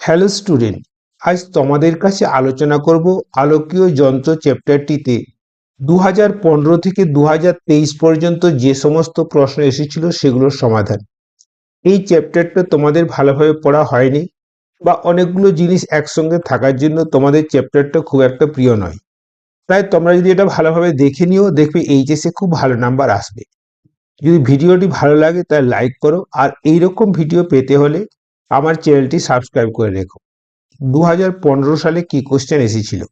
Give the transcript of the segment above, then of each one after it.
Hello student, আজ তোমাদের কাছে আলোচনা করব আলোকীয় যন্ত্র চ্যাপ্টারটিতে। দু হাজার পনেরো থেকে দু হাজার তেইশ পর্যন্ত যে সমস্ত প্রশ্ন এসেছিল সেগুলোর সমাধান। এই চ্যাপ্টারটা তোমাদের ভালোভাবে পড়া হয়নি বা অনেকগুলো জিনিস একসঙ্গে থাকার জন্য তোমাদের চ্যাপ্টারটা খুব একটা প্রিয় নয়। তাই তোমরা যদি এটা ভালোভাবে দেখে নিও, দেখবে এইচএসে খুব ভালো নাম্বার আসবে। যদি ভিডিওটি ভালো লাগে তাহলে লাইক করো আর এইরকম ভিডিও পেতে হলে আমার চ্যানেলটি সাবস্ক্রাইব করে রেখো। দু হাজার পনেরো সালে কি কোশ্চেন এসেছিল?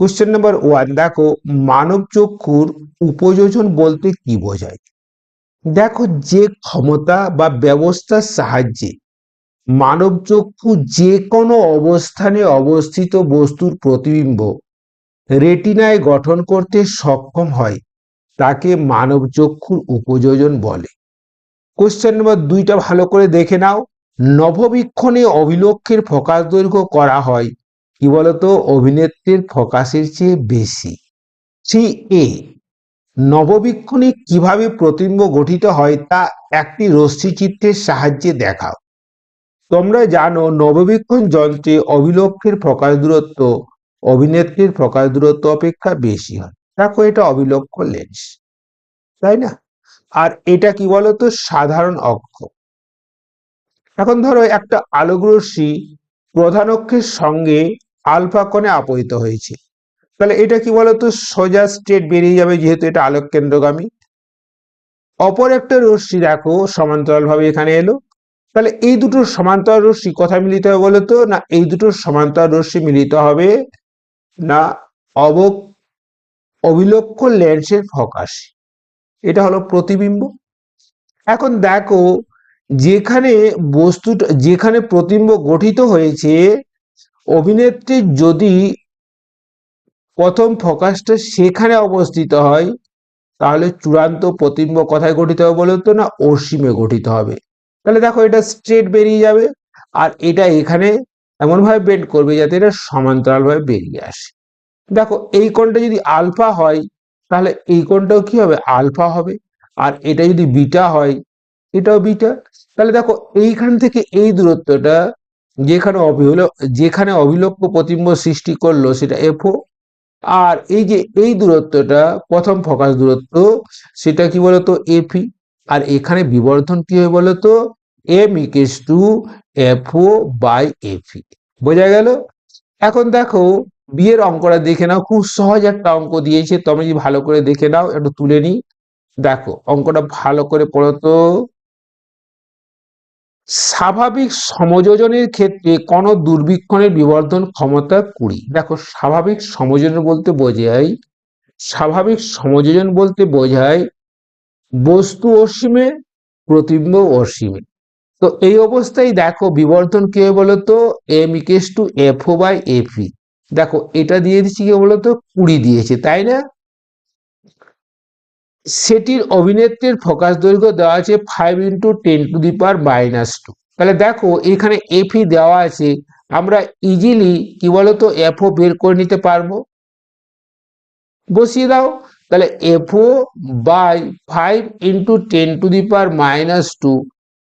কোশ্চেন নাম্বার ওয়ান দেখো, মানব চক্ষুর উপযোজন বলতে কি বোঝায়? দেখো, যে ক্ষমতা বা ব্যবস্থার সাহায্যে মানব চক্ষু যে কোনো অবস্থানে অবস্থিত বস্তুর প্রতিবিম্ব রেটিনায় গঠন করতে সক্ষম হয়, তাকে মানব চক্ষুর উপযোজন বলে। কোশ্চেন নাম্বার দুইটা ভালো করে দেখে নাও। নভবীক্ষণে অভিলক্ষের ফোকাস দৈর্ঘ্য করা হয়। কি বলতো? অভিনেত্রীর ফোকাসের চেয়ে বেশি। সি এ, নববীক্ষণে কীভাবে প্রতিম্ব গঠিত হয় তা একটি রশ্মিচিত্রের সাহায্যে দেখাও। তোমরা জানো, নববীক্ষণ যন্ত্রে অভিলক্ষের ফোকাস দূরত্ব, অভিনেত্রীর ফোকাস দূরত্ব অপেক্ষা বেশি হয়। দেখো এটা অবিলক্ষ লেন্স, তাই না? আর এটা কি বলতো? সাধারণ অক্ষ। এখন ধরো একটা আলোক রশ্মি প্রধান অক্ষের সঙ্গে আলফা কোণে আপতিত হয়েছে। তাহলে এটা কি বলতো? সোজা স্ট্রেট বেরিয়ে যাবে যেহেতু এটা আলোক কেন্দ্রগামী অপর একটা রশ্মি দেখো সমান্তরাল ভাবে এখানে এলো। তাহলে এই দুটো সমান্তরাল রশ্মি কোথায় মিলিত হবে বলতো? না, এই দুটো সমান্তরাল রশ্মি মিলিত হবে না অব অবিলক্ষ লেন্সের ফোকাস। এটা হলো প্রতিবিম্ব। এখন দেখো যেখানে বস্তুটা, যেখানে প্রতিম্ব গঠিত হয়েছে, অভিনেত্রী যদি প্রথম ফোকাসটা সেখানে অবস্থিত হয়, তাহলে চূড়ান্ত প্রতিম্ব কোথায় গঠিত হবে বলতো না? অসীমে গঠিত হবে। তাহলে দেখো এটা স্ট্রেট বেরিয়ে যাবে আর এটা এখানে এমনভাবে বেন্ড করবে যাতে এটা সমান্তরালভাবে বেরিয়ে আসে। দেখো এই কোণটা যদি আলফা হয়, তাহলে এই কোণটাও কি হবে? আলফা হবে। আর এটা যদি বিটা হয়, এটাও বিটা। তাহলে দেখো, এইখান থেকে এই দূরত্বটা যেখানে অবিল যেখানে অবিলক্ষ প্রতিম্ব সৃষ্টি করল সেটা এফও আর এই যে এই দূরত্বটা, প্রথম ফোকাস দূরত্ব, সেটা কি বলতো? এফি আর এখানে বিবর্ধন কি হবে বলতো? M equals to f o by f e বোঝা গেল? এখন দেখো বিয়ের অঙ্কটা দেখে নাও, খুব সহজ একটা অঙ্ক দিয়েছে, তুমি যদি ভালো করে দেখে নাও, একটু তুলে নিই। দেখো, অঙ্কটা ভালো করে পড়ো তো। স্বাভাবিক সমযোজনের ক্ষেত্রে কোন দুর্বীক্ষণের বিবর্ধন ক্ষমতা কুড়ি। দেখো, স্বাভাবিক সমযোজন বলতে বোঝায়, স্বাভাবিক সমযোজন বলতে বোঝায় বস্তু অসীমে, প্রতিবিম্ব অসীমে। তো এই অবস্থায় দেখো, বিবর্ধন কে বলতো? M equals to f o by f e দেখো, এটা দিয়ে দিচ্ছি কি বলতো? কুড়ি দিয়েছে, তাই না? সেটির অভিনেত্রীর ফোকাস দৈর্ঘ্য দেওয়া আছে five into ten to the power minus two তাহলে দেখো, এখানে এফই দেওয়া আছে, আমরা ইজিলি কি বলতো এফও বের করে নিতে পারব। বসিয়ে দাও, তাহলে f o by five into ten to the power minus two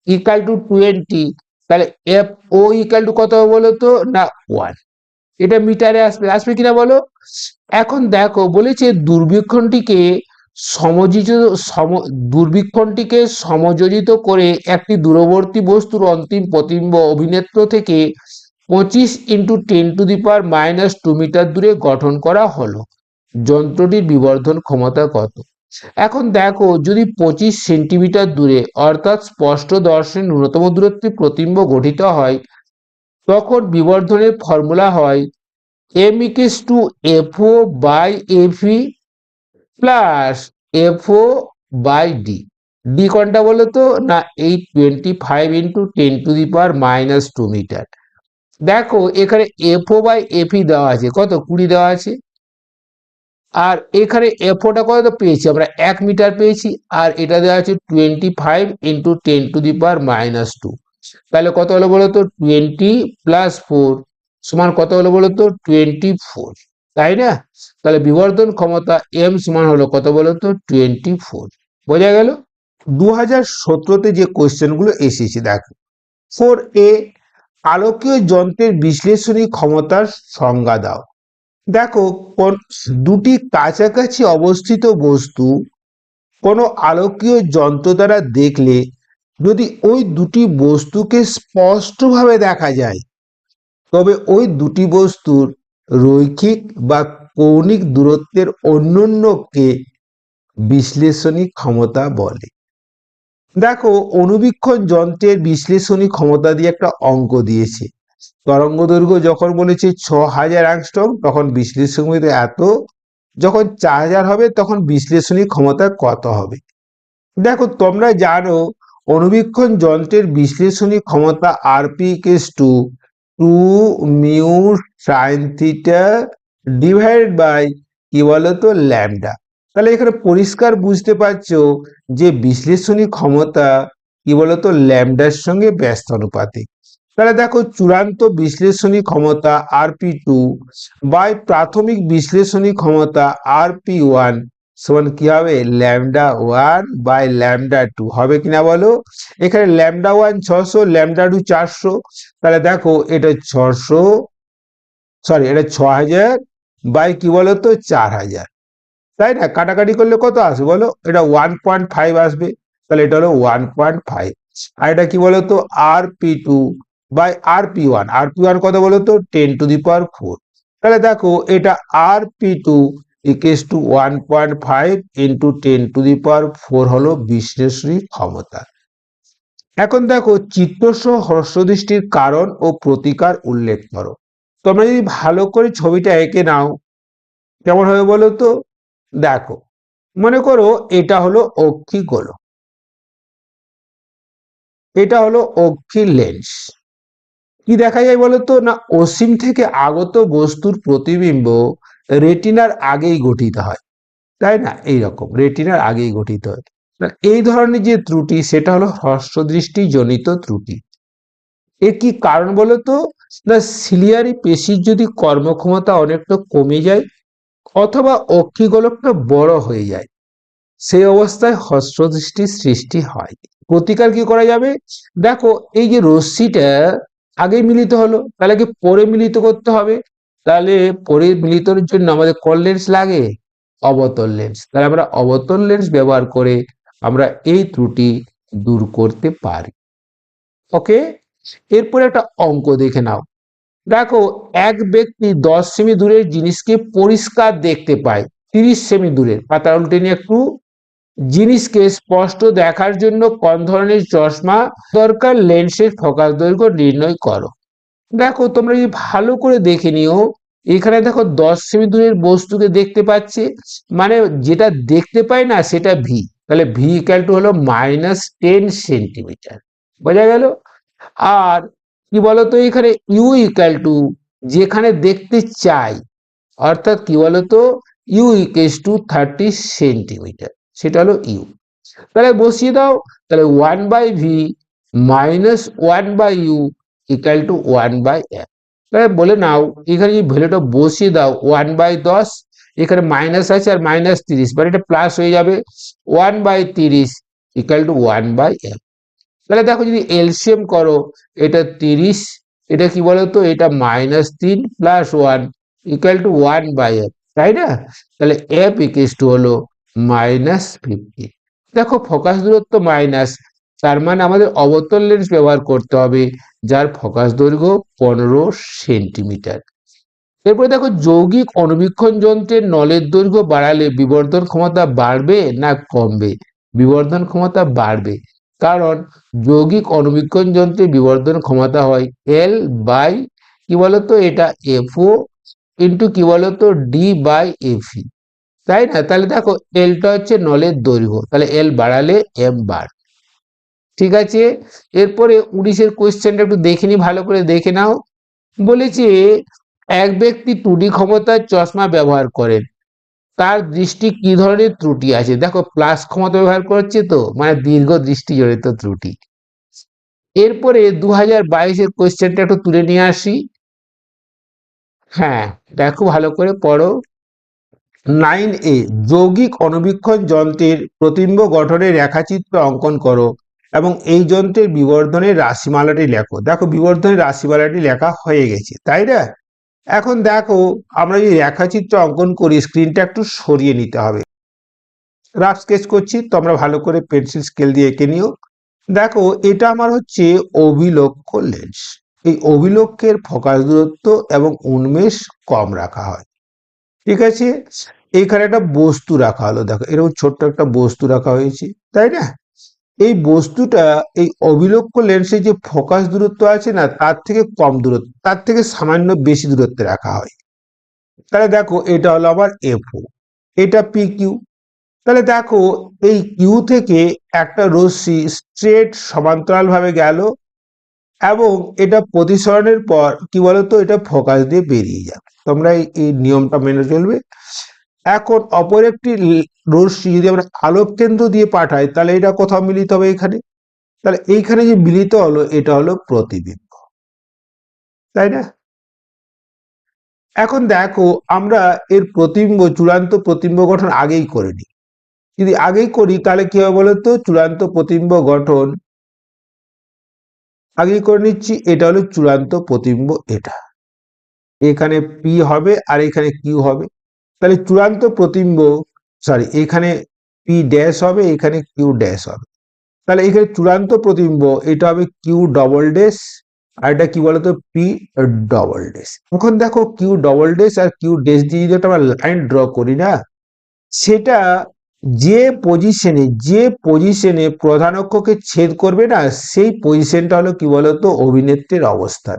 equal to twenty তাহলে এফ ও ইকাল টু কত হবে বলো তো না ওয়ান এটা মিটারে আসবে আসবে কিনা বলো? এখন দেখো, বলেছে দুর্বীক্ষণটিকে সমযোজিত, সম, দুর্বীক্ষণটিকে সমযোজিত করে একটি দূরবর্তী বস্তুর অন্তিম প্রতিবিম্ব অভিনেত্র থেকে পঁচিশ into ten to the power minus two meter দূরে গঠন করা হলো। যন্ত্রটির বিবর্ধন ক্ষমতা কত? এখন দেখো, যদি পঁচিশ সেন্টিমিটার দূরে, অর্থাৎ স্পষ্ট দর্শনে ন্যূনতম দূরত্বে প্রতিম্ব গঠিত হয়, তখন বিবর্ধনের ফর্মুলা হয় m equals to f o by f e plus f o by d d কোনটা বলো তো? না, এই twenty five into ten to the power minus two meter দেখো, এখানে এফও বাই এফি দেওয়া আছে। কত? কুড়ি দেওয়া আছে। আর এখানে এফওটা কত পেয়েছি? আমরা এক মিটার পেয়েছি। আর এটা দেওয়া আছে twenty five into ten to the power minus two তাহলে কত হলো বলো তো? টোয়েন্টি প্লাস ফোর সমান কত হলো বলো তো? টোয়েন্টি ফোর তাই না? তাহলে বিবর্ধন ক্ষমতা এম সমান হলো কত বলো তো? টোয়েন্টি ফোর বোঝা গেল? দু হাজার সতেরোতে যে কোয়েশ্চেনগুলো এসেছে, দেখো। ফোর এ আলোকীয় যন্ত্রের বিশ্লেষণী ক্ষমতার সংজ্ঞা দাও। দেখো, কোন দুটি কাছাকাছি অবস্থিত বস্তু কোনো আলোকীয় যন্ত্র দ্বারা দেখলে যদি ওই দুটি বস্তুকে স্পষ্টভাবে দেখা যায়, তবে ওই দুটি বস্তুর রৈখিক বা কৌণিক দূরত্বের অন্যান্যকে বিশ্লেষণী ক্ষমতা বলে। দেখো অনুবীক্ষণ যন্ত্রের বিশ্লেষণী ক্ষমতা দিয়ে একটা অঙ্ক দিয়েছে। তরঙ্গ দৈর্ঘ্য যখন বলেছে ছ হাজার অ্যাংস্ট্রম তখন বিশ্লেষণী এত, যখন চার হাজার হবে, তখন বিশ্লেষণী ক্ষমতা কত হবে? দেখো, তোমরা জানো অনুবীক্ষণ যন্ত্রের বিশ্লেষণী ক্ষমতা RP equals to two mu sine theta divide by কি বলতো? ল্যামডা। তাহলে এখানে পরিষ্কার বুঝতে পারছ যে বিশ্লেষণী ক্ষমতা কি বলতো? ল্যামডার সঙ্গে ব্যস্ত অনুপাতিক। তাহলে দেখো চূড়ান্ত বিশ্লেষণী ক্ষমতা আরপি টু বাই প্রাথমিক বিশ্লেষণী ক্ষমতা আরপি ওয়ান সমান কি হবে? Lambda one by lambda two হবে কিনা বলো? এখানে ল্যামডা ওয়ান ছশো ল্যামডা টু চারশো। তাহলে দেখো, এটা ছশো সরি এটা ছ হাজার বাই কি বলো তো চার হাজার তাই না? কাটাকাটি করলে কত আসবে বলো? এটা ওয়ান পয়েন্ট ফাইভ আসবে। তাহলে এটা হলো ওয়ান পয়েন্ট ফাইভ আর এটা কি বলো তো R P two by R P one R P one কত বলো তো ten to the power four তাহলে দেখো, এটা R P two equals to one point five into ten to the power four হলো বিশ্লেষণী ক্ষমতা। এখন দেখো চিত্রসহ হর্ষদৃষ্টির কারণ ও প্রতিকার উল্লেখ করো। তোমরা যদি ভালো করে ছবিটা এঁকে নাও কেমন হবে বলো তো? দেখো, মনে করো এটা হলো অক্ষি গোলক। এটা হলো অক্ষি লেন্স। কি দেখা যায় বলতো না, অসীম থেকে আগত বস্তুর প্রতিবিম্ব রেটিনার আগেই গঠিত হয়। তাই না? এই রকম রেটিনার আগেই গঠিত হয়। এই ধরনের যে ত্রুটি, সেটা হলো হর্ষদৃষ্টি জনিত ত্রুটি। এর কি কারণ বলতো না সিলিয়ারি পেশির যদি কর্মক্ষমতা অনেকটা কমে যায় অথবা অক্ষিগোলকটা বড় হয়ে যায়, সেই অবস্থায় হস্রদৃষ্টির সৃষ্টি হয়। প্রতিকার কি করা যাবে? দেখো, এই যে রশ্মিটা আগে মিলিত হলো, তাহলে কি পরে মিলিত করতে হবে? তাহলে পরে মিলিতর জন্য আমাদের কোন লেন্স লাগে? অবতল লেন্স। তাহলে আমরা অবতল লেন্স ব্যবহার করে আমরা এই ত্রুটি দূর করতে পারি। ওকে? এরপরে একটা অঙ্ক দেখে নাও। দেখো, এক ব্যক্তি দশ সেমি দূরের জিনিসকে পরিষ্কার দেখতে পায়, তিরিশ সেমি দূরের। পাতা উল্টে নিয়ে একটু। জিনিসকে স্পষ্ট দেখার জন্য কোন ধরনের চশমা দরকার? লেন্সের ফোকাস দৈর্ঘ্য নির্ণয় করো। দেখো, তোমরা যদি ভালো করে দেখে নিও, এখানে দেখো দশ সেমি দূরের বস্তুকে দেখতে পাচ্ছে। মানে যেটা দেখতে পাই না, সেটা ভি তাহলে ভি ইকাল টু হলো মাইনাস টেন সেন্টিমিটার বোঝা গেল? আর কি বলতো, এখানে ইউ ইকাল টু যেখানে দেখতে চাই, অর্থাৎ কি বলতো u equals to thirty centimetre সেটা হলো ইউ তাহলে বসিয়ে দাও। তাহলে one by v minus one by u equals to one by তাহলে বলে নাও, এখানে যে ভ্যালুটা বসিয়ে দাও ওয়ান বাই দশ, এখানে মাইনাস আছে আর মাইনাস তিরিশ মানে এটা প্লাস হয়ে যাবে। ওয়ান বাই তিরিশ equals to one by f তাহলে দেখো যদি এলসিএম করো, এটা তিরিশ, এটা কি বলতো? এটা মাইনাস তিন plus one equal to one by f তাই না? তাহলে এফ ইকেস টু হলো মাইনাস ফিফটি দেখো ফোকাস দূরত্ব মাইনাস তার মানে আমাদের অবতল লেন্স ব্যবহার করতে হবে। যার ফোকাস দৈর্ঘ্য পনেরো সেন্টিমিটার। এরপরে দেখো, যৌগিক অনুবীক্ষণ যন্ত্রের নলের দৈর্ঘ্য বাড়ালে বিবর্ধন ক্ষমতা বাড়বে না কমবে? বিবর্ধন ক্ষমতা বাড়বে। কারণ যৌগিক অনুবীক্ষণ যন্ত্রে বিবর্ধন ক্ষমতা হয় এল বাই কি বলতো? এটা এফও ইন্টু কি বলতো? ডি বাই এফি তাই না? তাহলে দেখো এলটা হচ্ছে নলের দৈর্ঘ্য। তাহলে এল বাড়ালে এম বার ঠিক আছে? এরপরে উনিশের কোয়েশ্চেনটা একটু দেখে নি ভালো করে দেখে নাও। বলেছে, এক ব্যক্তি টুডি ক্ষমতার চশমা ব্যবহার করেন। তার দৃষ্টি কি ধরনের ত্রুটি আছে? দেখো প্লাস ক্ষমতা ব্যবহার করছে তো মানে দীর্ঘ দৃষ্টি জড়িত ত্রুটি। এরপরে দু হাজার বাইশের কোয়েশ্চেনটা একটু তুলে নিয়ে আসি। হ্যাঁ দেখো, ভালো করে পড়ো। নাইন এ, যৌগিক অনুবীক্ষণ যন্ত্রের প্রতিম্ব গঠনের রেখাচিত্র অঙ্কন করো। এবং এই যন্ত্রের বিবর্ধনের রাশিমালাটি লেখো। দেখো, বিবর্ধনের রাশিমালাটি লেখা হয়ে গেছে, তাই না? এখন দেখো, আমরা যদি রেখাচিত্র অঙ্কন করি স্ক্রিনটা একটু সরিয়ে নিতে হবে। রাফ স্কেচ করছি, তোমরা ভালো করে পেন্সিল স্কেল দিয়ে এঁকে নিও। দেখো, এটা আমার হচ্ছে অভিলক্ষ লেন্স এই অভিলক্ষের ফোকাস দূরত্ব এবং উন্মেষ কম রাখা হয়। ঠিক আছে? এইখানে একটা বস্তু রাখা হলো, দেখো, এরকম ছোট্ট একটা বস্তু রাখা হয়েছে, তাই না? এই বস্তুটা, এই অভিলক্ষ লেন্সের যে ফোকাস দূরত্ব আছে না, তার থেকে কম দূরত্ব, তার থেকে সামান্য বেশি দূরত্বে রাখা হয়। তাহলে দেখো, এটা হলো আবার এফ এটা পি কিউ তাহলে দেখো, এই কিউ থেকে একটা রশ্মি স্ট্রেট সমান্তরাল ভাবে গেল এবং এটা প্রতিসরণের পর, কি বলতো, এটা ফোকাস দিয়ে বেরিয়ে যাবে। তোমরা এই নিয়মটা মেনে চলবে। এখন অপর একটি রশ্মি যদি আমরা আলোক কেন্দ্র দিয়ে পাঠাই, তাহলে এটা কোথাও মিলিত হবে এখানে? তাহলে এইখানে যে মিলিত হলো, এটা হলো প্রতিবিম্ব। তাই না? এখন দেখো, আমরা এর প্রতিবিম্ব, চূড়ান্ত প্রতিবিম্ব গঠন আগেই করে নিই। যদি আগেই করি, তাহলে কি হবে বলতো? চূড়ান্ত প্রতিবিম্ব গঠন আগেই করে নিচ্ছি, এটা হলো চূড়ান্ত প্রতিবিম্ব এটা। এখানে পি হবে আর এখানে কিউ হবে। তাহলে চূড়ান্ত প্রতিবিম্ব সরি এখানে পি ড্যাশ হবে, এখানে কিউ ড্যাশ হবে। তাহলে এখানে চূড়ান্ত প্রতিবিম্ব, এটা হবে কিউ ডবল ড্যাশ আর এটা কি বলতো? পি ডবল ড্যাশ এখন দেখো কিউ ডবল ড্যাশ আর কিউ ড্যাশ দিয়ে যদি একটা আমরা লাইন ড্র করি না, সেটা যে পজিশনে যে পজিশনে প্রধান অক্ষকে ছেদ করবে না, সেই পজিশনটা হলো কি বলতো? অভিনেত্রীর অবস্থান।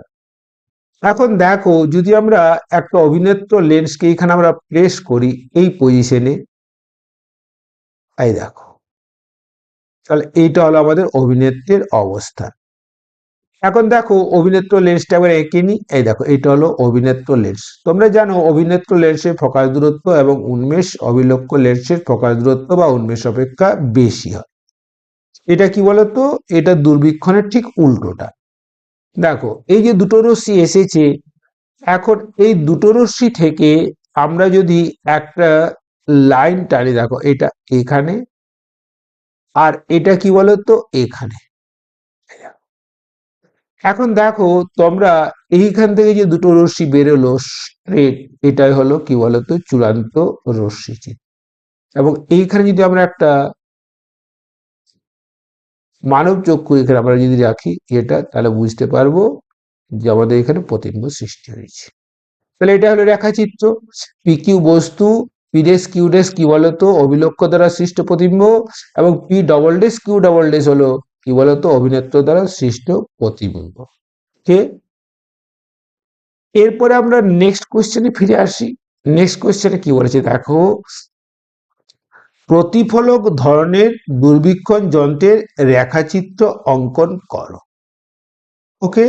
এখন দেখো, যদি আমরা একটা অভিনেত্র লেন্সকে এখানে আমরা প্লেস করি, এই পজিশনে এই দেখো। তাহলে এইটা হলো আমাদের অভিনেত্রীর অবস্থান এখন দেখো, অভিনেত্র লেন্সটা আবার এঁকে নি এই দেখো এটা হলো অভিনেত্র লেন্স তোমরা জানো, অভিনেত্র লেন্সের ফোকাস দূরত্ব এবং উন্মেষ অবিলক্ষ লেন্সের ফোকাস দূরত্ব বা উন্মেষ অপেক্ষা বেশি হয়। এটা কি বলতো? এটা দুর্বীক্ষণের ঠিক উল্টোটা। দেখো, এই যে দুটো রশ্মি এসেছে, এখন এই দুটো রশ্মি থেকে আমরা যদি একটা লাইন টানি দেখো, এটা এখানে আর এটা কি বলতো? এখানে। এখন দেখো, তোমরা এইখান থেকে যে দুটো রশ্মি বেরোলো স্ট্রেট এটাই হলো কি বলতো? চূড়ান্ত রশ্মি চিত্র এবং এইখানে যদি আমরা একটা মানব চক্ষু এখানে আমরা যদি রাখি, এটা তাহলে বুঝতে পারব যে আমাদের এখানে প্রতিবিম্ব সৃষ্টি হয়েছে। তাহলে এটা হলো রেখাচিত্র। পি কিউ বস্তু পি ডেস কিউ ডেস কি বলতো অভিলক্ষ দ্বারা সৃষ্ট প্রতিম্ব এবং p double dash q double dash হলো কি বলতো অভিনেত্র দ্বারা সৃষ্ট প্রতিবিম্ব। কে এরপরে আমরা নেক্সট কোয়েশ্চেনে ফিরে আসি। নেক্সট কোয়েশ্চেনে কি বলেছে, দেখো। প্রতিফলক ধরনের দুর্বীক্ষণ যন্ত্রের রেখাচিত্র অঙ্কন করো। ওকে?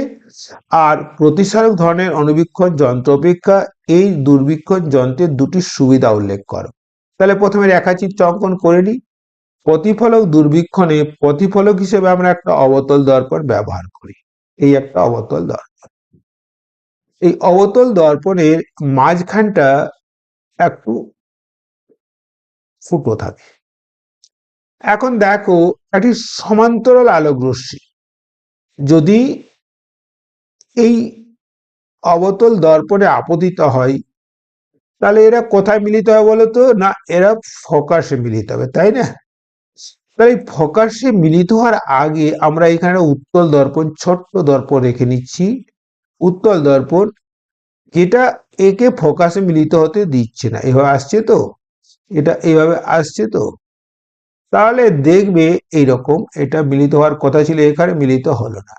আর প্রতিসারক ধরনের অনুবীক্ষণ যন্ত্র অপেক্ষা এই দুর্বীক্ষণ যন্ত্রের দুটি সুবিধা উল্লেখ করো। তাহলে প্রথমে রেখাচিত্র অঙ্কন করে নিই। প্রতিফলক দুর্বীক্ষণে প্রতিফলক হিসেবে আমরা একটা অবতল দর্পণ ব্যবহার করি। এই একটা অবতল দর্পণ। এই অবতল দর্পণের মাঝখানটা একটু ফুটো থাকে। এখন দেখো একটি সমান্তরাল আলোক রশ্মি যদি এই অবতল দর্পণে আপতিত হয়, তাহলে এরা কোথায় মিলিত হবে বলতো? না, এরা ফোকাসে মিলিত হবে, তাই না? তাই ফোকাসে মিলিত হওয়ার আগে আমরা এখানে উত্তল দর্পণ, ছোট্ট দর্পণ রেখে নিচ্ছি। উত্তল দর্পণ, যেটা একে ফোকাসে মিলিত হতে দিচ্ছে না, এভাবে আসছে তো? এটা এইভাবে আসছে তো? তাহলে দেখবে এইরকম, এটা মিলিত হওয়ার কথা ছিল, এখানে মিলিত হলো না।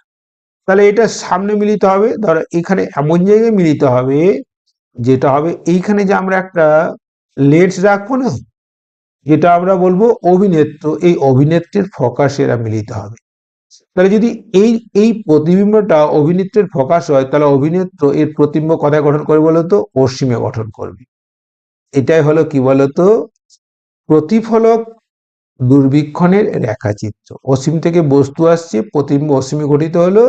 তাহলে এটা সামনে মিলিত হবে, ধরো এখানে এমন জায়গায় মিলিত হবে, যেটা হবে এইখানে যে আমরা একটা লেন্স রাখব না, যেটা আমরা বলব অভিনেত্র, এই অভিনেত্রীর ফোকাস এরা মিলিত হবে। তাহলে যদি এই এই প্রতিবিম্বটা অভিনেত্রের ফোকাস হয়, তাহলে অভিনেত্র এর প্রতিবিম্ব কথায় গঠন করবে বলতো? অসীমে গঠন করবে। এটাই হলো কি বলতো? প্রতিফলক দুর্বীক্ষণের রেখাচিত্র। অসীম থেকে বস্তু আসছে, প্রতিবিম্ব অসীমে গঠিত হলো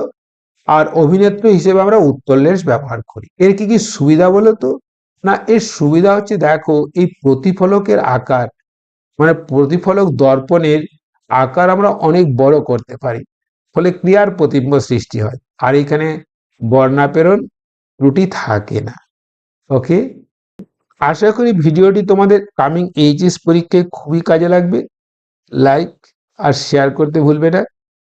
আর অভিনেত্র হিসেবে আমরা উত্তর লেন্স ব্যবহার করি। এর কি কি সুবিধা বলো বলতো না, এর সুবিধা হচ্ছে দেখো, এই প্রতিফলকের আকার মানে প্রতিফলক দর্পণের আকার আমরা অনেক বড় করতে পারি, ফলে ক্রিয়ার প্রতিম্ব সৃষ্টি হয়। আর এখানে বর্ণাপেরণ ত্রুটি থাকে না। ওকে? আশা করি ভিডিওটি তোমাদের কামিং এইচএস পরীক্ষায় খুবই কাজে লাগবে। লাইক আর শেয়ার করতে ভুলবে না।